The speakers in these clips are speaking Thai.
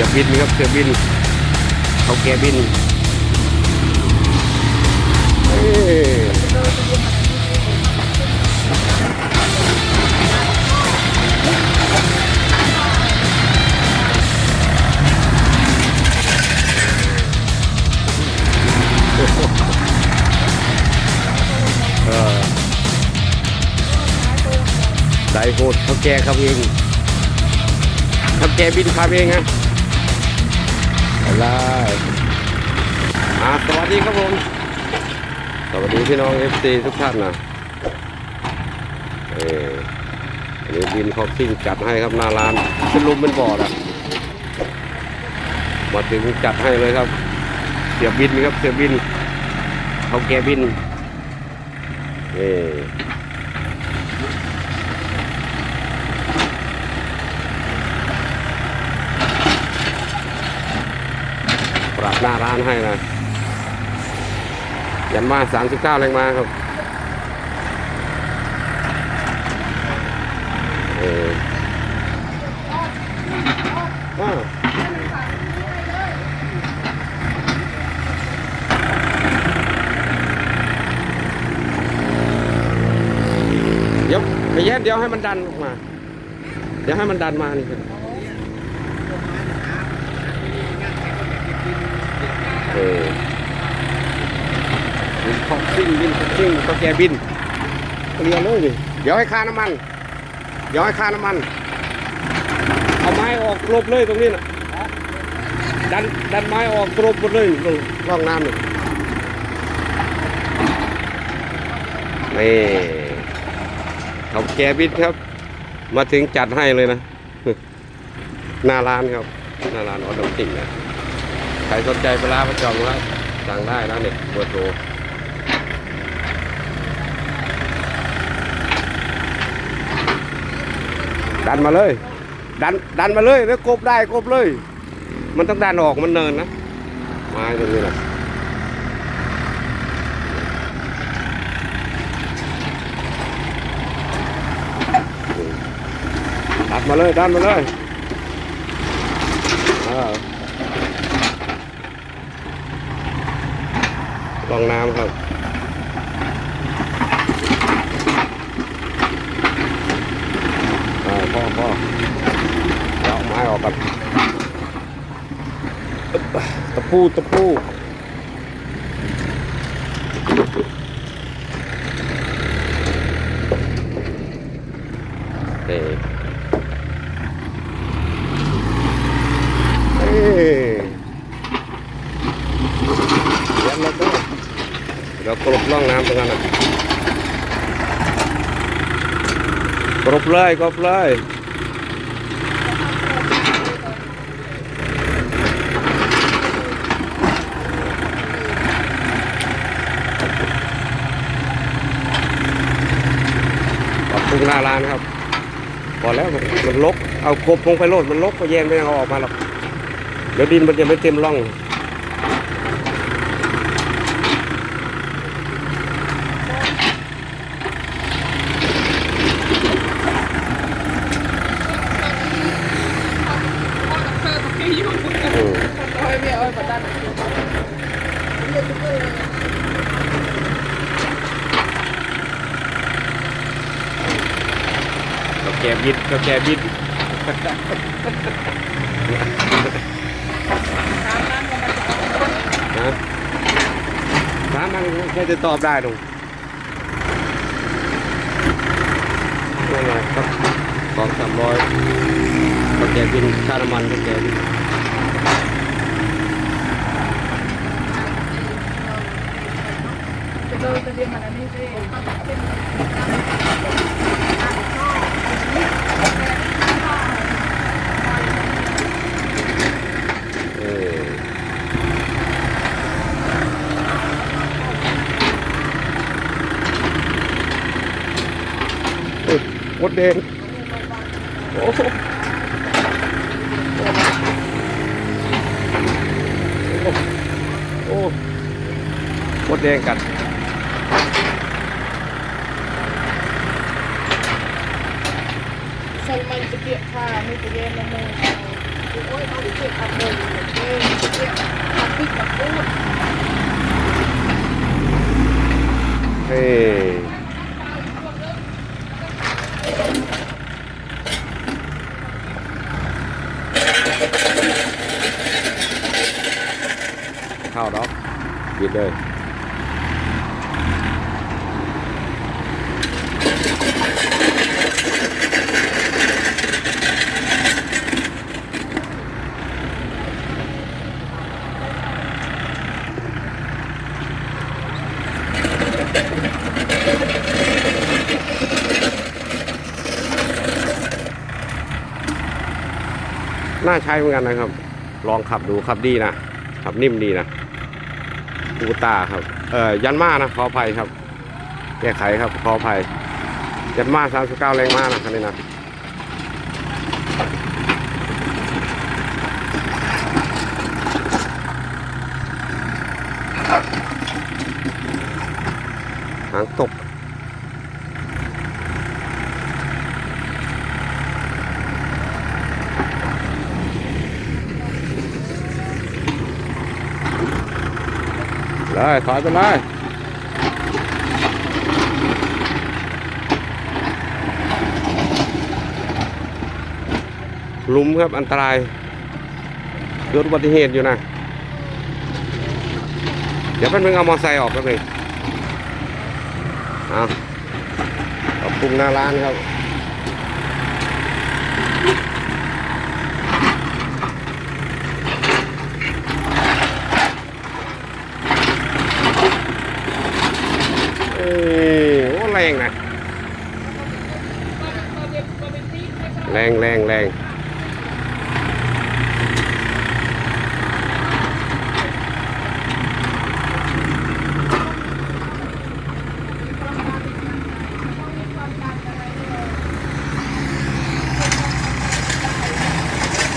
สียบินครับเสียบินเขาแกบินเอ้ยได้โหดเขาแกครับเองเขาแกบินขับเองฮะอะ ไรอ่าสวัสดีครับผม สวัสดีพี่น้องเอฟซีทุกท่านนะเอออันนี้บินคอฟซิ่งจัดให้ครับหน้าร้านเป็นลุมเป็นบ่อนะมาถึงจัดให้เลยครับ เสียบบินครับเสียบินเขาแกบินเออ ปรับหน้าร้านให้นะยันมาสามสิบเก้าแรงมาครับเอออ้าวเดี๋ยวไอ้แย้มเดี๋ยวให้มันดันออกมา เดี๋ยวให้มันดันมานี่ครับเออ บินคอก ซิ่งบินซิ่งก็แกบินเรียนเลยดิเดี๋ยวให้ค่าน้ำมัน เดี๋ยวให้ค่าน้ำมัน เอาไม้ออกกรบเลยตรงนี้น่ะดันดันไม้ออกกรบหมดเลยตรงร่องน้ำนี่นี่เขาแกบินครับ มาถึงจัดให้เลยนะ หน้าร้านครับ หน้าร้านออดอมติ่งนะใครสนใจปลาร้าประจอมครับสั่งได้นะเนี่ยเบอร์โทร ดันมาเลย ดันดันมาเลยแล้วกบได้กบเลย มันต้องดันออกมันเนินนะไม้ตรงนี้นะดันมาเลยดันมาเลยลองน้ำครับ อ่าพ่อพ่อเดี๋ยวเอาไม้ออกกันอึ๊บตะปูตะปูเฮ้เฮ้เดี๋ยวเราก็เดี๋ยวกลบล่องน้ำตรงนั้นนะกลบเลยกลบเลย ปรับปรุงหน้าร้านครับพอแล้วมันมันลกเอากบลงไปโลดมันลกก็แยงไม่เอาออกมาหรอกเดี๋ยวดินมันจะไม่เต็มร่องอืม แกบิดก็แกบิดนะถามมันแค่จะตอบได้ตรงนั่นแหละครับสองสามร้อยก็แกบินค่าน้ำมันก็แกบินเออโอ้ยม ดแดงโอ้โหโอ้มดแดงกัด ใส่มันจะเกียบผ้าไม่จะเย็นละเมอโอ้ยเก็บผักบุ้งเก็บเก็บผักพริกกับปูดเฮ้เข้าดอกบิดเลย น่าใช้เหมือนกันนะครับ ลองขับดูขับดีนะขับนิ่มดีนะกูตาครับ เอ่อยันมานะขออภัยครับ แก้ไขครับขออภัยยันมาสามสิบเก้าแรงม้านะคันนี้นะหางตก เลยถอยไปเลยลุมครับอันตรายเกิดอุบัติเหตุอยู่นะ เดี๋ยวแป๊บนึงเอามอไซค์ออกแป๊บนึงเอาปรับปรุงหน้าร้านครับ โอ้แรงนะแรงแรงแรง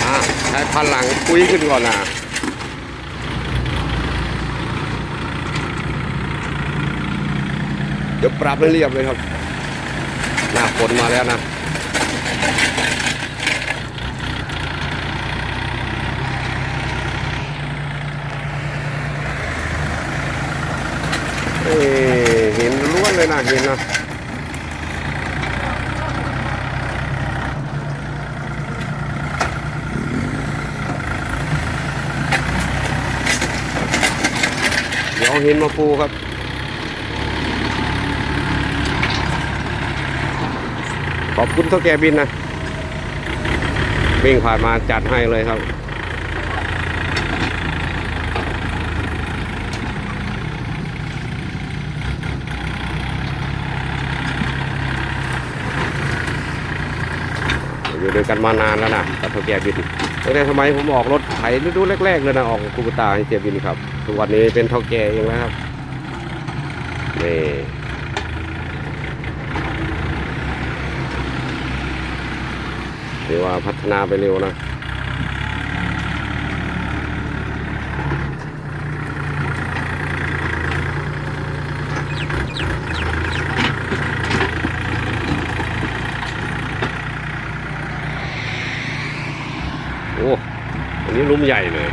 อะใช้พันหลังคุยขึ้นก่อนนะ เดี๋ยวปรับให้เรียบเลยครับ หน้าฝนมาแล้วนะเอ้ยห็นล้วนเลยนะเห็นนะเดี๋ยวเอาเห็นมาปูครับ ขอบคุณเท่าแกบินนะวิ่งผ่านมาจัดให้เลยครับ อยู่ด้วยกันมานานแล้วนะกับเท่าแกบินตั้งแต่สมัยผมออกรถไถฤดูแรกๆเลยนะออกกับคูปตาให้เจบินครับทุกวันนี้เป็นเท่าแกเองแล้วครับนี่ ถือว่าพัฒนาไปเร็วนะโอ้อันนี้ลุ่มใหญ่เลย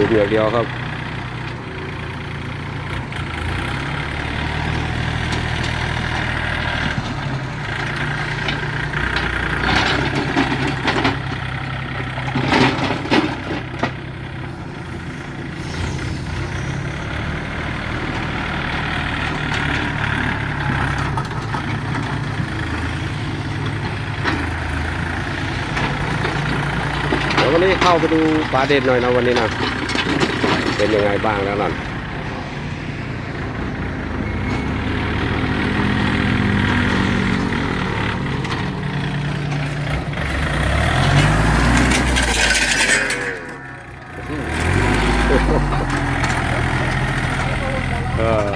ลากใส่ลุมอย่างเดียวครับเดี๋ยววันนี้เข้าไปดูปลาเด่นหน่อยนะวันนี้นะ เป็นยังไงบ้างแล้วนั่นเออ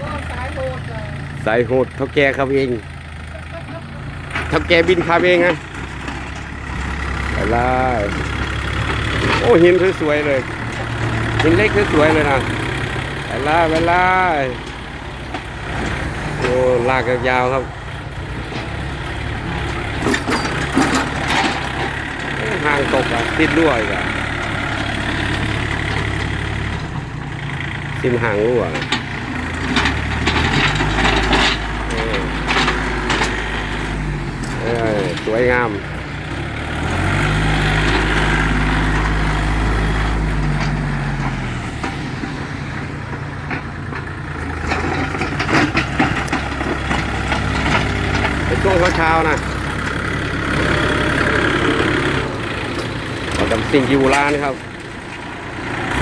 ก็สายโหดเลยสายโหดท่าแกครับเองเท่าแกบินขับเองไงไปเลโอ้หินสวยๆเลย ยังเล็กสวยเลยนะไปไล่ไปไล่โอ้ลากยาวครับทางตกอะติดรั่วอีกอะซิมหางรั่วออเออสวยงาม ช่วงเช้าๆนะเราดำสิ่งอยู่ร้านครับ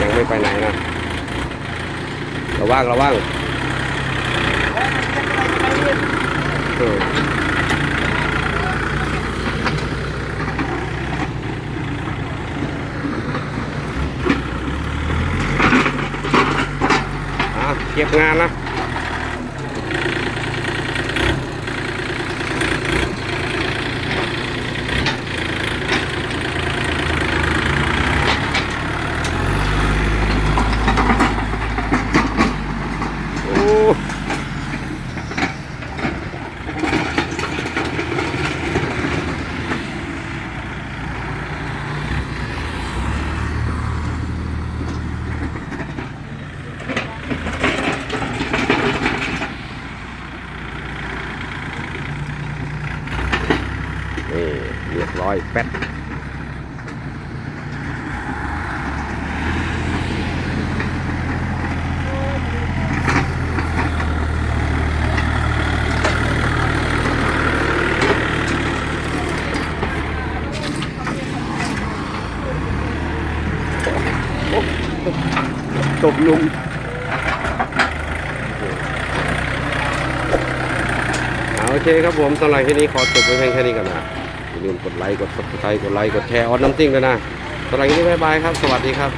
ยังไม่ไปไหนนะ ระว่างระว่างเออเก็บงานนะ โอ้นี่เรียบร้อย แป๊ดตบลุงเอาโอเคครับผมสำหรับที่นี้ขอจบไว้เพียงแค่นี้ก่อนนะ อย่าลืมกดไลค์ กดกดกดไลค์ กดแชร์ออนน้ำติ้งด้วยนะสำหรับวันนี้บ๊ายบายครับ สวัสดีครับ